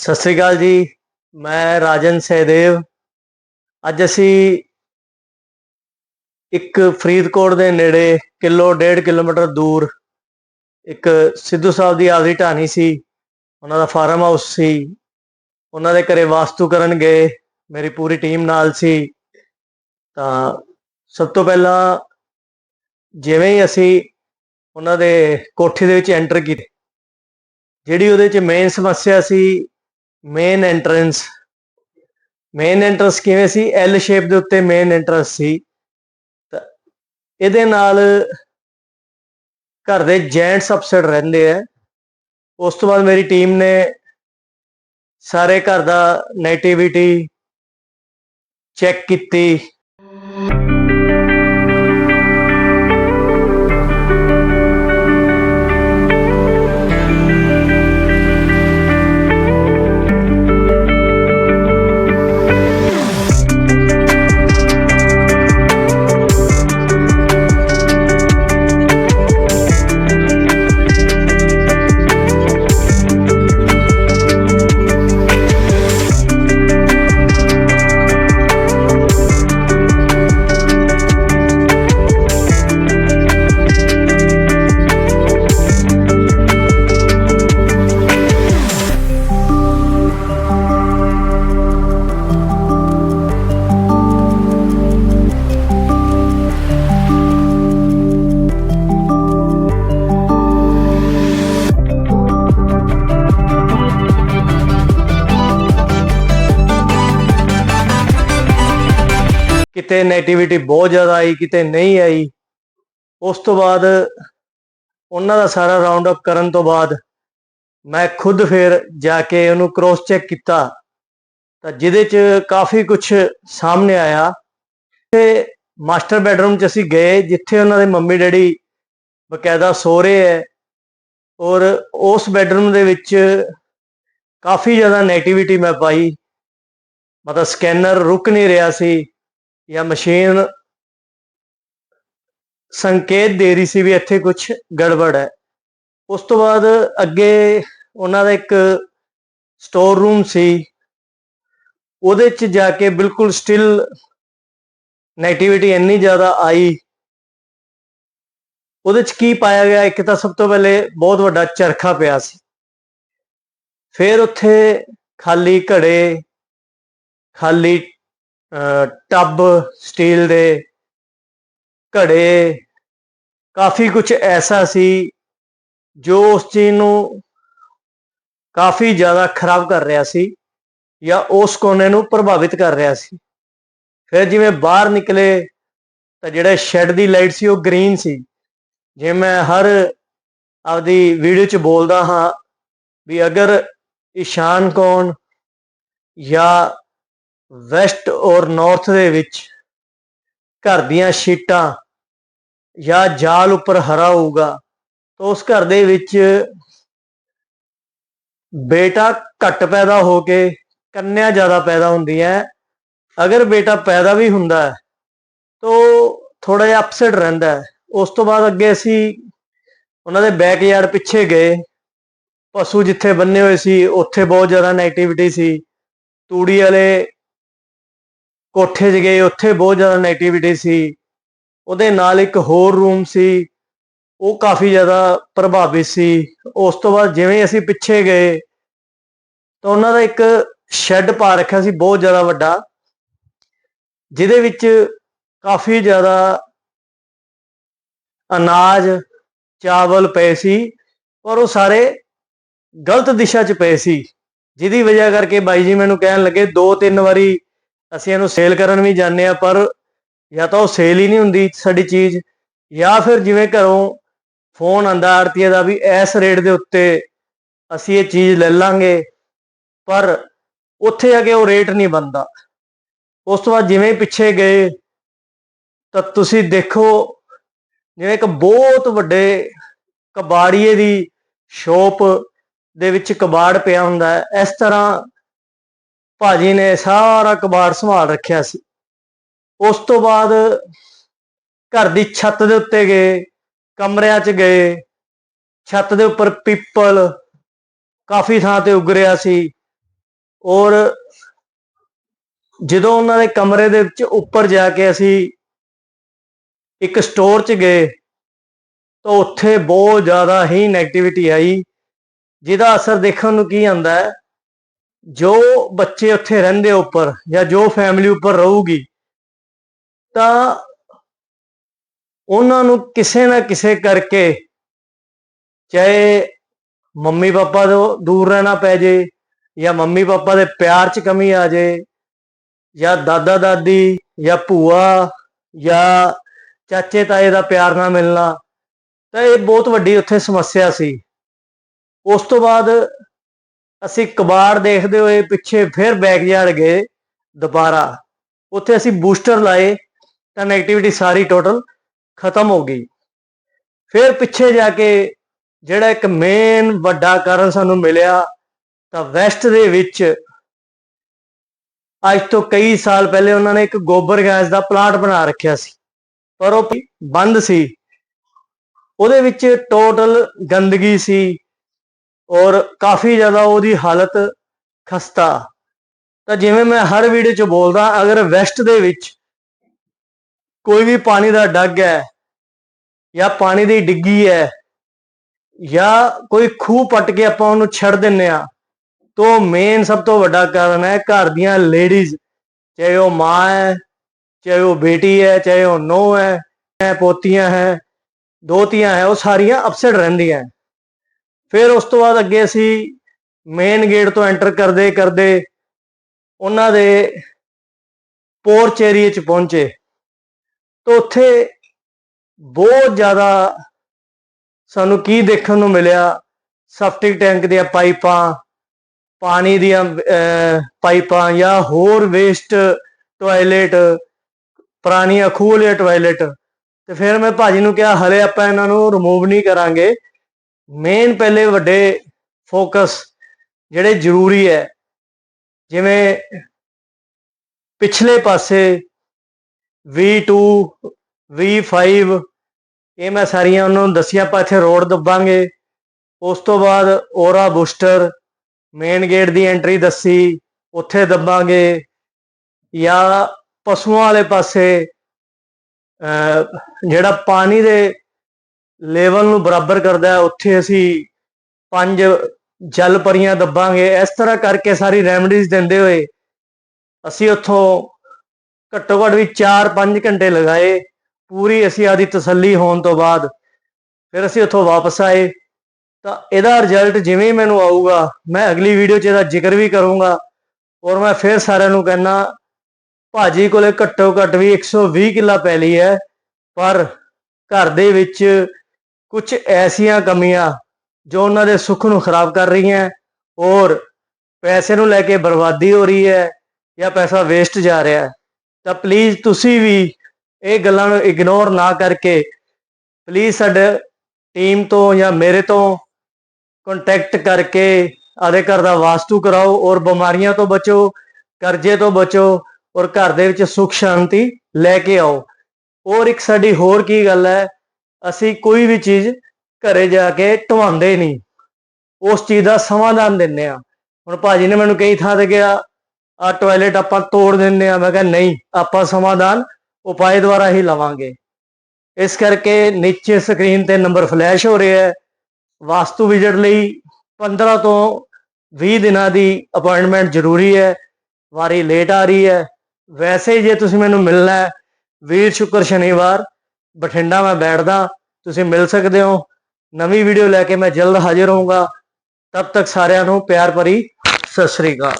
ਸਤਿ ਸ੍ਰੀ ਅਕਾਲ ਜੀ, ਮੈਂ ਰਾਜਨ ਸਹਿਦੇਵ। ਅੱਜ ਅਸੀਂ ਇੱਕ ਫਰੀਦਕੋਟ ਦੇ ਨੇੜੇ ਕਿਲੋ ਡੇਢ ਕਿਲੋਮੀਟਰ ਦੂਰ ਇੱਕ ਸਿੱਧੂ ਸਾਹਿਬ ਦੀ ਆਪਦੀ ਢਾਣੀ ਸੀ, ਉਹਨਾਂ ਦਾ ਫਾਰਮ ਹਾਊਸ ਸੀ। ਉਹਨਾਂ ਦੇ ਘਰੇ ਵਾਸਤੂ ਕਰਨ ਗਏ, ਮੇਰੀ ਪੂਰੀ ਟੀਮ ਨਾਲ ਸੀ। ਤਾਂ ਸਭ ਤੋਂ ਪਹਿਲਾਂ ਜਿਵੇਂ ਹੀ ਅਸੀਂ ਉਹਨਾਂ ਦੇ ਕੋਠੀ ਦੇ ਵਿੱਚ ਐਂਟਰ ਕੀਤੇ, ਜਿਹੜੀ ਉਹਦੇ ਚ ਮੇਨ ਸਮੱਸਿਆ ਸੀ ਮੇਨ ਐਂਟਰੈਂਸ ਮੇਨ ਐਂਟਰੈਂਸ ਕਿਵੇਂ ਸੀ? ਐਲ ਸ਼ੇਪ ਦੇ ਉੱਤੇ ਮੇਨ ਐਂਟਰੈਂਸ ਸੀ। ਤਾਂ ਇਹਦੇ ਨਾਲ ਘਰ ਦੇ ਜੈਂਟਸ ਅਪਸੈਟ ਰਹਿੰਦੇ ਆ। ਉਸ ਤੋਂ ਬਾਅਦ ਮੇਰੀ ਟੀਮ ਨੇ ਸਾਰੇ ਘਰ ਦਾ ਨੈਗੇਟਿਵਿਟੀ ਚੈੱਕ ਕੀਤੀ। ਕਿਤੇ ਨੈਗੇਟਿਵਿਟੀ ਬਹੁਤ ਜ਼ਿਆਦਾ ਆਈ, ਕਿਤੇ ਨਹੀਂ ਆਈ। ਉਸ ਤੋਂ ਬਾਅਦ ਉਹਨਾਂ ਦਾ ਸਾਰਾ ਰਾਉਂਡ ਅਪ ਕਰਨ ਤੋਂ ਬਾਅਦ ਮੈਂ ਖੁਦ ਫਿਰ ਜਾ ਕੇ ਉਹਨੂੰ ਕ੍ਰੋਸ ਚੈੱਕ ਕੀਤਾ। ਤਾਂ ਜਿਹਦੇ 'ਚ ਕਾਫੀ ਕੁਝ ਸਾਹਮਣੇ ਆਇਆ। ਤੇ ਮਾਸਟਰ ਬੈਡਰੂਮ 'ਚ ਅਸੀਂ ਗਏ, ਜਿੱਥੇ ਉਹਨਾਂ ਦੇ ਮੰਮੀ ਡੈਡੀ ਬਕਾਇਦਾ ਸੋ ਰਹੇ ਹੈ ਔਰ ਉਸ ਬੈਡਰੂਮ ਦੇ ਵਿੱਚ ਕਾਫੀ ਜ਼ਿਆਦਾ ਨੈਗੇਟਿਵਿਟੀ ਮੈਂ ਪਾਈ। ਮਤਲਬ ਸਕੈਨਰ ਰੁਕ ਨਹੀਂ ਰਿਹਾ ਸੀ। ਜਾਂ ਮਸ਼ੀਨ ਸੰਕੇਤ ਦੇ ਰਹੀ ਸੀ ਵੀ ਇੱਥੇ ਕੁਝ ਗੜਬੜ ਹੈ। ਉਸ ਤੋਂ ਬਾਅਦ ਅੱਗੇ ਉਹਨਾਂ ਦਾ ਇੱਕ ਸਟੋਰ ਰੂਮ ਸੀ। ਉਹਦੇ ਚ ਜਾ ਕੇ ਬਿਲਕੁਲ ਸਟਿਲ ਨੈਗੇਟਿਵਿਟੀ ਇੰਨੀ ਜ਼ਿਆਦਾ ਆਈ। ਉਹਦੇ ਚ ਕੀ ਪਾਇਆ ਗਿਆ, ਇੱਕ ਤਾਂ ਸਭ ਤੋਂ ਪਹਿਲੇ ਬਹੁਤ ਵੱਡਾ ਚਰਖਾ ਪਿਆ ਸੀ। ਫਿਰ ਉੱਥੇ ਖਾਲੀ ਘੜੇ, ਖਾਲੀ ਟੱਬ, ਸਟੀਲ ਦੇ ਘੜੇ, ਕਾਫੀ ਕੁਝ ਐਸਾ ਸੀ ਜੋ ਉਸ ਚੀਜ਼ ਨੂੰ ਕਾਫੀ ਜ਼ਿਆਦਾ ਖਰਾਬ ਕਰ ਰਿਹਾ ਸੀ ਜਾਂ ਉਸ ਕੋਨੇ ਨੂੰ ਪ੍ਰਭਾਵਿਤ ਕਰ ਰਿਹਾ ਸੀ। ਫਿਰ ਜਿਵੇਂ ਬਾਹਰ ਨਿਕਲੇ ਤਾਂ ਜਿਹੜਾ ਸ਼ੈੱਡ ਦੀ ਲਾਈਟ ਸੀ ਉਹ ਗ੍ਰੀਨ ਸੀ। ਜੇ ਮੈਂ ਹਰ ਆਪਦੀ ਵੀਡੀਓ 'ਚ ਬੋਲਦਾ ਹਾਂ ਵੀ ਅਗਰ ਈਸ਼ਾਨ ਕੋਣ ਜਾਂ ਵੈਸਟ ਔਰ ਨਾਰਥ ਦੇ ਵਿੱਚ ਘਰ ਦੀਆਂ ਸ਼ੀਟਾਂ ਜਾਂ ਜਾਲ ਉੱਪਰ ਹਰਾ ਹੋਊਗਾ, ਤਾਂ ਉਸ ਘਰ ਦੇ ਵਿੱਚ ਬੇਟਾ ਘੱਟ ਪੈਦਾ ਹੋ ਕੇ ਕੰਨਿਆ ਜ਼ਿਆਦਾ ਪੈਦਾ ਹੁੰਦੀ ਹੈ। ਅਗਰ ਬੇਟਾ ਪੈਦਾ ਵੀ ਹੁੰਦਾ ਹੈ, ਤਾਂ ਥੋੜਾ ਜਿਹਾ ਅਪਸੈਟ ਰਹਿੰਦਾ ਹੈ। ਉਸ ਤੋਂ ਬਾਅਦ ਅੱਗੇ ਅਸੀਂ ਉਹਨਾਂ ਦੇ ਬੈਕਯਾਰਡ ਪਿੱਛੇ ਗਏ। ਪਸ਼ੂ ਜਿੱਥੇ ਬੰਨੇ ਹੋਏ ਸੀ, ਉੱਥੇ ਬਹੁਤ ਜ਼ਿਆਦਾ ਨੈਗੇਟਿਵਿਟੀ ਸੀ। ਤੂੜੀ ਵਾਲੇ ਕੋਠੇ 'ਚ ਗਏ, ਉੱਥੇ ਬਹੁਤ ਜ਼ਿਆਦਾ ਨੈਗੇਟਿਵਿਟੀ ਸੀ। ਉਹਦੇ ਨਾਲ ਇੱਕ ਹੋਰ ਰੂਮ ਸੀ, ਉਹ ਕਾਫੀ ਜ਼ਿਆਦਾ ਪ੍ਰਭਾਵਿਤ ਸੀ। ਉਸ ਤੋਂ ਬਾਅਦ ਜਿਵੇਂ ਅਸੀਂ ਪਿੱਛੇ ਗਏ, ਤਾਂ ਉਹਨਾਂ ਦਾ ਇੱਕ ਸ਼ੈੱਡ ਪਾ ਰੱਖਿਆ ਸੀ, ਬਹੁਤ ਜ਼ਿਆਦਾ ਵੱਡਾ, ਜਿਹਦੇ ਵਿੱਚ ਕਾਫੀ ਜ਼ਿਆਦਾ ਅਨਾਜ, ਚਾਵਲ ਪਏ ਸੀ ਔਰ ਉਹ ਸਾਰੇ ਗਲਤ ਦਿਸ਼ਾ 'ਚ ਪਏ ਸੀ। ਜਿਹਦੀ ਵਜ੍ਹਾ ਕਰਕੇ ਬਾਈ ਜੀ ਮੈਨੂੰ ਕਹਿਣ ਲੱਗੇ, ਦੋ ਤਿੰਨ ਵਾਰੀ ਅਸੀਂ ਇਹਨੂੰ ਸੇਲ ਕਰਨ ਵੀ ਜਾਂਦੇ ਆ ਪਰ ਜਾਂ ਤਾਂ ਉਹ ਸੇਲ ਹੀ ਨਹੀਂ ਹੁੰਦੀ ਸਾਡੀ ਚੀਜ਼, ਜਾਂ ਫਿਰ ਜਿਵੇਂ ਘਰੋਂ ਫੋਨ ਆਂਦਾ ਆੜਤੀਏ ਦਾ ਵੀ ਇਸ ਰੇਟ ਦੇ ਉੱਤੇ ਅਸੀਂ ਇਹ ਚੀਜ਼ ਲੈ ਲਾਂਗੇ, ਪਰ ਉੱਥੇ ਆ ਕੇ ਉਹ ਰੇਟ ਨਹੀਂ ਬੰਦਾ ਉਸ ਤੋਂ ਬਾਅਦ ਜਿਵੇਂ ਪਿੱਛੇ ਗਏ, ਤਾਂ ਤੁਸੀਂ ਦੇਖੋ, ਜਿਵੇਂ ਇੱਕ ਬਹੁਤ ਵੱਡੇ ਕਬਾੜੀਏ ਦੀ ਸ਼ੋਪ ਦੇ ਵਿੱਚ ਕਬਾੜ ਪਿਆ ਹੁੰਦਾ ਹੈ, ਇਸ ਤਰ੍ਹਾਂ ਭਾਜੀ ਨੇ ਸਾਰਾ ਕਬਾੜ ਸੰਭਾਲ ਰੱਖਿਆ ਸੀ। ਉਸ ਤੋਂ ਬਾਅਦ ਘਰ ਦੀ ਛੱਤ ਦੇ ਉੱਤੇ ਗਏ, ਕਮਰਿਆਂ 'ਚ ਗਏ, ਛੱਤ ਦੇ ਉੱਪਰ ਪਿੱਪਲ ਕਾਫੀ ਥਾਂ ਤੇ ਉੱਗ ਰਿਹਾ ਸੀ। ਔਰ ਜਦੋਂ ਉਹਨਾਂ ਦੇ ਕਮਰੇ ਦੇ ਵਿੱਚ ਉੱਪਰ ਜਾ ਕੇ ਅਸੀਂ ਇੱਕ ਸਟੋਰ 'ਚ ਗਏ, ਤਾਂ ਉੱਥੇ ਬਹੁਤ ਜ਼ਿਆਦਾ ਹੀ ਨੈਗੇਟਿਵਿਟੀ ਆਈ, ਜਿਹਦਾ ਅਸਰ ਦੇਖਣ ਨੂੰ ਕੀ ਆਂਦਾ ਹੈ? ਜੋ ਬੱਚੇ ਉੱਥੇ ਰਹਿੰਦੇ ਉੱਪਰ ਜਾਂ ਜੋ ਫੈਮਿਲੀ ਉੱਪਰ ਰਹੂਗੀ, ਤਾਂ ਉਹਨਾਂ ਨੂੰ ਕਿਸੇ ਨਾ ਕਿਸੇ ਕਰਕੇ ਚਾਹੇ ਮੰਮੀ ਪਾਪਾ ਤੋਂ ਦੂਰ ਰਹਿਣਾ ਪੈ ਜੇ ਜਾਂ ਮੰਮੀ ਪਾਪਾ ਦੇ ਪਿਆਰ 'ਚ ਕਮੀ ਆ ਜੇ ਜਾਂ ਦਾਦਾ ਦਾਦੀ ਜਾਂ ਭੂਆ ਜਾਂ ਚਾਚੇ ਤਾਏ ਦਾ ਪਿਆਰ ਨਾ ਮਿਲਣਾ, ਤਾਂ ਇਹ ਬਹੁਤ ਵੱਡੀ ਉੱਥੇ ਸਮੱਸਿਆ ਸੀ। ਉਸ ਤੋਂ ਬਾਅਦ ਅਸੀਂ ਕਬਾੜ ਦੇਖਦੇ ਹੋਏ ਪਿੱਛੇ ਫਿਰ ਬੈਕਯਾਰਡ ਗਏ ਦੁਬਾਰਾ। ਉੱਥੇ ਅਸੀਂ ਬੂਸਟਰ ਲਾਏ ਤਾਂ ਨੈਗੇਟਿਵਿਟੀ ਸਾਰੀ ਟੋਟਲ ਖਤਮ ਹੋ ਗਈ। ਫਿਰ ਪਿੱਛੇ ਜਾ ਕੇ ਜਿਹੜਾ ਇੱਕ ਮੇਨ ਵੱਡਾ ਕਾਰਨ ਸਾਨੂੰ ਮਿਲਿਆ ਤਾਂ ਵੈਸਟ ਦੇ ਵਿੱਚ ਅੱਜ ਤੋਂ ਕਈ ਸਾਲ ਪਹਿਲੇ ਉਹਨਾਂ ਨੇ ਇੱਕ ਗੋਬਰ ਗੈਸ ਦਾ ਪਲਾਂਟ ਬਣਾ ਰੱਖਿਆ ਸੀ। ਪਰ ਉਹ ਬੰਦ ਸੀ। ਉਹਦੇ ਵਿੱਚ ਟੋਟਲ ਗੰਦਗੀ ਸੀ ਔਰ ਕਾਫੀ ਜ਼ਿਆਦਾ ਉਹਦੀ ਹਾਲਤ ਖਸਤਾ। ਤਾਂ ਜਿਵੇਂ ਮੈਂ ਹਰ ਵੀਡੀਓ 'ਚ ਬੋਲਦਾ, ਅਗਰ ਵੈਸਟ ਦੇ ਵਿੱਚ ਕੋਈ ਵੀ ਪਾਣੀ ਦਾ ਡੱਗ ਹੈ, ਜਾਂ ਪਾਣੀ ਦੀ ਡਿੱਗੀ ਹੈ, ਜਾਂ ਕੋਈ ਖੂਹ ਪੱਟ ਕੇ ਆਪਾਂ ਉਹਨੂੰ ਛੱਡ ਦਿੰਨੇ ਆ, ਤੋਂ ਮੇਨ ਸਭ ਤੋਂ ਵੱਡਾ ਕਾਰਨ ਹੈ ਘਰ ਦੀਆਂ ਲੇਡੀਜ਼ ਚਾਹੇ ਉਹ ਮਾਂ ਹੈ, ਚਾਹੇ ਉਹ ਬੇਟੀ ਹੈ, ਚਾਹੇ ਉਹ ਨੋ ਹੈ ਹੈ ਪੋਤੀਆਂ ਹੈ, ਦੋਤੀਆਂ ਹੈ, ਉਹ ਸਾਰੀਆਂ ਅਪਸੈਟ ਰਹਿੰਦੀਆਂ। ਫਿਰ ਉਸ ਤੋਂ ਬਾਅਦ ਅੱਗੇ ਅਸੀਂ ਮੇਨ ਗੇਟ ਤੋਂ ਐਂਟਰ ਕਰਦੇ ਕਰਦੇ ਉਹਨਾਂ ਦੇ ਪੋਰਚ ਏਰੀਏ ਚ ਪਹੁੰਚੇ। ਤਾਂ ਉੱਥੇ ਬਹੁਤ ਜ਼ਿਆਦਾ ਸਾਨੂੰ ਕੀ ਦੇਖਣ ਨੂੰ ਮਿਲਿਆ? ਸਫਟਿਕ ਟੈਂਕ ਦੀਆਂ ਪਾਈਪਾਂ ਪਾਣੀ ਦੀਆਂ ਅਹ, ਪਾਈਪਾਂ ਜਾਂ ਹੋਰ ਵੇਸਟ ਟਾਇਲਟ ਪੁਰਾਣੀਆਂ ਖੂਹ ਵਾਲੇ ਟਾਇਲਟ ਤੇ ਫਿਰ ਮੈਂ ਭਾਜੀ ਨੂੰ ਕਿਹਾ ਹਲੇ ਆਪਾਂ ਇਹਨਾਂ ਨੂੰ ਰਿਮੂਵ ਨਹੀਂ ਕਰਾਂਗੇ। ਮੇਨ ਪਹਿਲੇ ਵੱਡੇ ਫੋਕਸ ਜਿਹੜੇ ਜ਼ਰੂਰੀ ਹੈ, ਜਿਵੇਂ ਪਿਛਲੇ ਪਾਸੇ V2 V5 ਇਹ ਮੈਂ ਸਾਰੀਆਂ ਉਹਨਾਂ ਨੂੰ ਦੱਸੀਆਂ, ਆਪਾਂ ਇੱਥੇ ਰੋਡ ਦੱਬਾਂਗੇ। ਉਸ ਤੋਂ ਬਾਅਦ ਔਰਾ ਬੂਸਟਰ ਮੇਨ ਗੇਟ ਦੀ ਐਂਟਰੀ ਦੱਸੀ, ਉੱਥੇ ਦੱਬਾਂਗੇ। ਜਾਂ ਪਸ਼ੂਆਂ ਵਾਲੇ ਪਾਸੇ ਜਿਹੜਾ ਪਾਣੀ ਦੇ ਲੈਵਲ ਨੂੰ ਬਰਾਬਰ ਕਰਦਾ ਹੈ, ਉੱਥੇ ਅਸੀਂ ਪੰਜ ਜਲ ਪਰੀਆਂ ਦੱਬਾਂਗੇ। ਇਸ ਤਰ੍ਹਾਂ ਕਰਕੇ ਸਾਰੀ ਰੈਮਡੀਜ਼ ਦਿੰਦੇ ਹੋਏ ਅਸੀਂ ਉੱਥੋਂ ਘੱਟੋ ਘੱਟ ਵੀ 4-5 ਘੰਟੇ ਲਗਾਏ। ਪੂਰੀ ਅਸੀਂ ਆਦੀ ਤਸੱਲੀ ਹੋਣ ਤੋਂ ਬਾਅਦ ਫਿਰ ਅਸੀਂ ਉੱਥੋਂ ਵਾਪਸ ਆਏ। ਤਾਂ ਇਹਦਾ ਰਿਜ਼ਲਟ ਜਿਵੇਂ ਮੈਨੂੰ ਆਊਗਾ, ਮੈਂ ਅਗਲੀ ਵੀਡੀਓ 'ਚ ਇਹਦਾ ਜ਼ਿਕਰ ਵੀ ਕਰੂੰਗਾ ਔਰ ਮੈਂ ਫਿਰ ਸਾਰਿਆਂ ਨੂੰ ਕਹਿਣਾ ਭਾਜੀ ਕੋਲੇ ਘੱਟੋ ਘੱਟ ਵੀ 120 ਕਿੱਲਾ ਪੈਲੀ ਹੈ, ਪਰ ਘਰ ਦੇ ਵਿੱਚ ਕੁਝ ਐਸੀਆਂ ਕਮੀਆਂ ਜੋ ਉਹਨਾਂ ਦੇ ਸੁੱਖ ਨੂੰ ਖਰਾਬ ਕਰ ਰਹੀਆਂ ਔਰ ਪੈਸੇ ਨੂੰ ਲੈ ਕੇ ਬਰਬਾਦੀ ਹੋ ਰਹੀ ਹੈ ਜਾਂ ਪੈਸਾ ਵੇਸਟ ਜਾ ਰਿਹਾ ਹੈ, ਤਾਂ ਪਲੀਜ਼ ਤੁਸੀਂ ਵੀ ਇਹ ਗੱਲਾਂ ਨੂੰ ਇਗਨੋਰ ਨਾ ਕਰਕੇ ਪਲੀਜ਼ ਸਾਡੇ ਟੀਮ ਤੋਂ ਜਾਂ ਮੇਰੇ ਤੋਂ ਕੰਟੈਕਟ ਕਰਕੇ ਆਦੇ ਘਰ ਦਾ ਵਾਸਤੂ ਕਰਾਓ ਔਰ ਬਿਮਾਰੀਆਂ ਤੋਂ ਬਚੋ, ਕਰਜ਼ੇ ਤੋਂ ਬਚੋ ਔਰ ਘਰ ਦੇ ਵਿੱਚ ਸੁੱਖ ਸ਼ਾਂਤੀ ਲੈ ਕੇ ਆਓ। ਔਰ ਇੱਕ ਸਾਡੀ ਹੋਰ ਕੀ ਗੱਲ ਹੈ ਅਸੀਂ ਕੋਈ ਵੀ ਚੀਜ਼ ਘਰੇ ਜਾ ਕੇ ਢਵਾਉਂਦੇ ਨਹੀਂ। ਉਸ ਚੀਜ਼ ਦਾ ਸਮਾਧਾਨ ਦਿੰਨੇ ਆ ਹੁਣ ਭਾਜੀ ਨੇ ਮੈਨੂੰ ਕਈ ਥਾਂ ਤੇ ਕਿਹਾ, ਆ ਟਾਇਲਟ ਆਪਾਂ ਤੋੜ ਦਿੰਨੇ ਆ ਮੈਂ ਕਿਹਾ, ਨਹੀਂ, ਆਪਾਂ ਸਮਾਧਾਨ ਉਪਾਏ ਦੁਆਰਾ ਹੀ ਲਵਾਂਗੇ। ਇਸ ਕਰਕੇ ਨੀਚੇ ਸਕਰੀਨ ਤੇ ਨੰਬਰ ਫਲੈਸ਼ ਹੋ ਰਿਹਾ ਹੈ। ਵਾਸਤੂ ਵਿਜ਼ਿਟ ਲਈ 15 ਤੋਂ 20 ਦਿਨਾਂ ਦੀ ਅਪਾਇੰਟਮੈਂਟ ਜ਼ਰੂਰੀ ਹੈ। ਵਾਰੀ ਲੇਟ ਆ ਰਹੀ ਹੈ। ਵੈਸੇ ਜੇ ਤੁਸੀਂ ਮੈਨੂੰ ਮਿਲਣਾ ਹੈ, ਵੀਰ ਸ਼ੁਕਰ ਸ਼ਨੀਵਾਰ। ਬਠਿੰਡਾ ਮੈਂ ਬੈਠਦਾ, ਤੁਸੀਂ ਮਿਲ ਸਕਦੇ ਹੋ। ਨਵੀਂ ਵੀਡੀਓ ਲੈ ਕੇ ਮੈਂ ਜਲਦ ਹਾਜ਼ਰ ਹੋਊਂਗਾ। ਤਬ ਤੱਕ ਸਾਰਿਆਂ ਨੂੰ ਪਿਆਰ ਭਰੀ ਸਤਿ ਸ੍ਰੀ ਅਕਾਲ।